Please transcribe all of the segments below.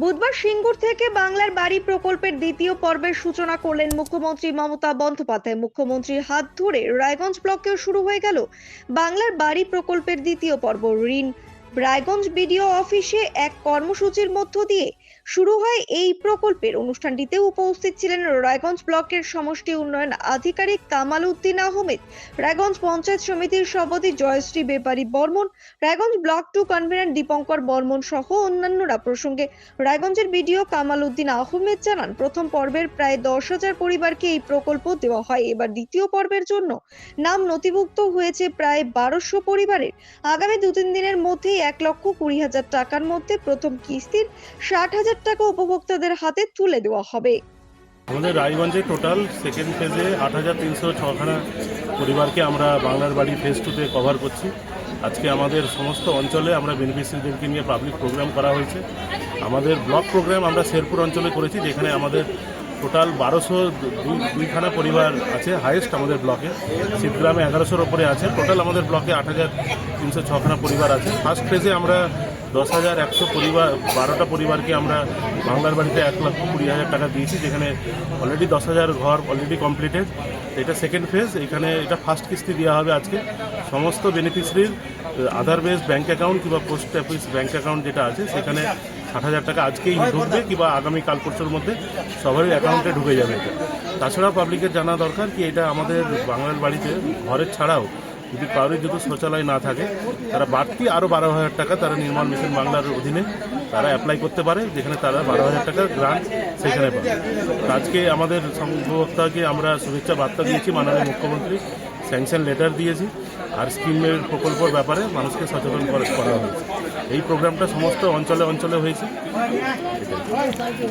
বুধবার সিঙ্গুর থেকে বাংলার বাড়ি প্রকল্পের দ্বিতীয় পর্বের সূচনা করলেন মুখ্যমন্ত্রী মমতা বন্দ্যোপাধ্যায়। মুখ্যমন্ত্রীর হাত ধরে রায়গঞ্জ ব্লকেও শুরু হয়ে গেল বাংলার বাড়ি প্রকল্পের দ্বিতীয় পর্ব। ঋণ রায়গঞ্জ বিডিও অফিসে এক কর্মসূচির মধ্য দিয়ে শুরু হয় এই প্রকল্পের। অনুষ্ঠানটিতে উপস্থিত ছিলেন রায়গঞ্জ ব্লকের সমষ্টি উন্নয়ন আধিকারিক কামাল উদ্দিন আহমেদ, রায়গঞ্জ পঞ্চায়েত সমিতির সভাপতি Joyshree Bepari Barman, Raiganj block two convener Dipankar Barman সহ অন্যান্যরা প্রসঙ্গে রায়গঞ্জের বিডিও কামাল উদ্দিন আহমেদ জানান, প্রথম পর্বের প্রায় দশ হাজার পরিবারকে এই প্রকল্প দেওয়া হয়। এবার দ্বিতীয় পর্বের জন্য নাম নথিভুক্ত হয়েছে প্রায় বারোশো পরিবারের। আগামী দু তিন দিনের মধ্যেই এক লক্ষ কুড়ি হাজার টাকার মধ্যে প্রথম কিস্তির ষাট হাজার টাকা উপভোক্তাদের হাতে তুলে দেওয়া হবে। আমাদের রায়গঞ্জে টোটাল সেকেন্ড ফেজে আট হাজার তিনশো ছখানা পরিবারকে আমরা বাংলার বাড়ি ফেজ টুতে কভার করছি। আজকে আমাদের সমস্ত অঞ্চলে আমরা বেনিফিশিয়ারিদেরকে নিয়ে পাবলিক প্রোগ্রাম করা হয়েছে। আমাদের ব্লক প্রোগ্রাম আমরা শেরপুর অঞ্চলে করেছি, যেখানে আমাদের টোটাল বারোশো দুইখানা পরিবার আছে হাইয়েস্ট আমাদের ব্লকে শীতগ্রামে এগারোশোর ওপরে আছে। টোটাল আমাদের ব্লকে আট হাজার তিনশো ছখানা পরিবার আছে। ফার্স্ট ফেজে আমরা দশ হাজার একশো পরিবার, বারোটা পরিবারকে আমরা বাংলার বাড়িতে এক লক্ষ কুড়ি হাজার টাকা দিয়েছি, যেখানে অলরেডি দশ হাজার ঘর অলরেডি কমপ্লিটেড এটা সেকেন্ড ফেজ এখানে এটা ফার্স্ট কিস্তি দেওয়া হবে আজকে। সমস্ত বেনিফিশিয়ারির আধার বেস ব্যাঙ্ক অ্যাকাউন্ট কিংবা পোস্ট অফিস ব্যাঙ্ক অ্যাকাউন্ট যেটা আছে, সেখানে ষাট হাজার টাকা আজকেই ঢুকবে কিংবা আগামী কাল পরশুর মধ্যে সবারই অ্যাকাউন্টে ঢুকে যাবে এটা। তাছাড়াও পাবলিকের জানা দরকার কি এটা আমাদের বাংলার বাড়িতে, ঘরের ছাড়াও যদি কারোর যদি শৌচালয় না থাকে, তারা বাড়তি আরও বারো হাজার টাকা তারা নির্মাণ মিশন বাংলার অধীনে তারা অ্যাপ্লাই করতে পারে, যেখানে তারা বারো হাজার টাকা গ্রান্ট সেখানে পাবে। আজকে আমাদের সংভবক্তাকে আমরা শুভেচ্ছা বার্তা দিয়েছি মাননীয় মুখ্যমন্ত্রী। স্যাংশন লেটার দিয়েছি আর স্কিমের প্রকল্পের ব্যাপারে মানুষকে সচেতন করা হয়েছে। এই প্রোগ্রামটা সমস্ত অঞ্চলে অঞ্চলে হয়েছে।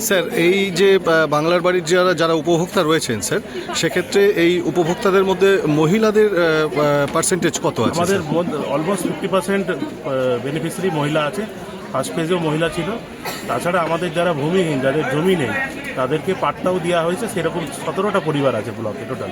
স্যার এই যে বাংলার বাড়ির যারা যারা উপভোক্তা রয়েছেন স্যার সেক্ষেত্রে এই উপভোক্তাদের মধ্যে মহিলাদের পার্সেন্টেজ কত আছে আমাদের? অলমোস্ট ফিফটি পার্সেন্ট বেনিফিশিয়ারি মহিলা আছে। ফার্স্ট পেজেও মহিলা ছিল। তাছাড়া আমাদের যারা ভূমিহীন যাদের জমি নেই তাদেরকে পাট্টাও দেওয়া হয়েছে। সেরকম সতেরোটা পরিবার আছে ব্লকে টোটাল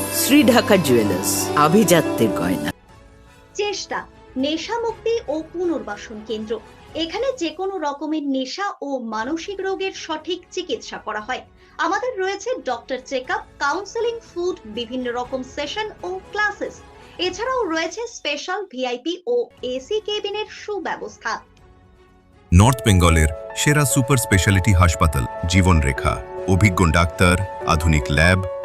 শ্রী ঢাকা জুয়েলার্স আভিজাত্যের গয়না। চেষ্টা নেশা মুক্তি ও পুনর্বাসন কেন্দ্র। এখানে যে কোনো রকমের নেশা ও মানসিক রোগের সঠিক চিকিৎসা করা হয়। আমাদের রয়েছে doctor check up counselling food বিভিন্ন রকম সেশন ও ক্লাসেস। এছাড়াও রয়েছে স্পেশাল ভিআইপি ও এসি কেবিনের সুব্যবস্থা। নর্থ বেঙ্গলের সেরা সুপার স্পেশালিটি হাসপাতাল জীবনরেখা। অভিজ্ঞ ডাক্তার আধুনিক lab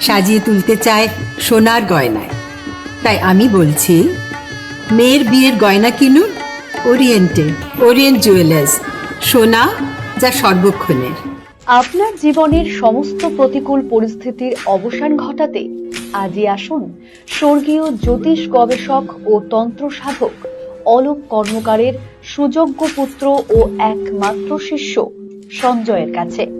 সাজিয়ে তুলতে চায় সোনার গয়নায়। তাই আমি বলছি, মেয়ের বিয়ের গয়না কিনুন ওরিয়েন্টে ওরিয়েন্ট জুয়েলার্স, সোনা যা সর্বক্ষণের। আপনার জীবনের সমস্ত প্রতিকূল পরিস্থিতির অবসান ঘটাতে আজই আসুন স্বর্গীয় জ্যোতিষ গবেষক ও তন্ত্র সাধক অলোক কর্মকারের সুযোগ্য পুত্র ও একমাত্র শিষ্য সঞ্জয়ের কাছে।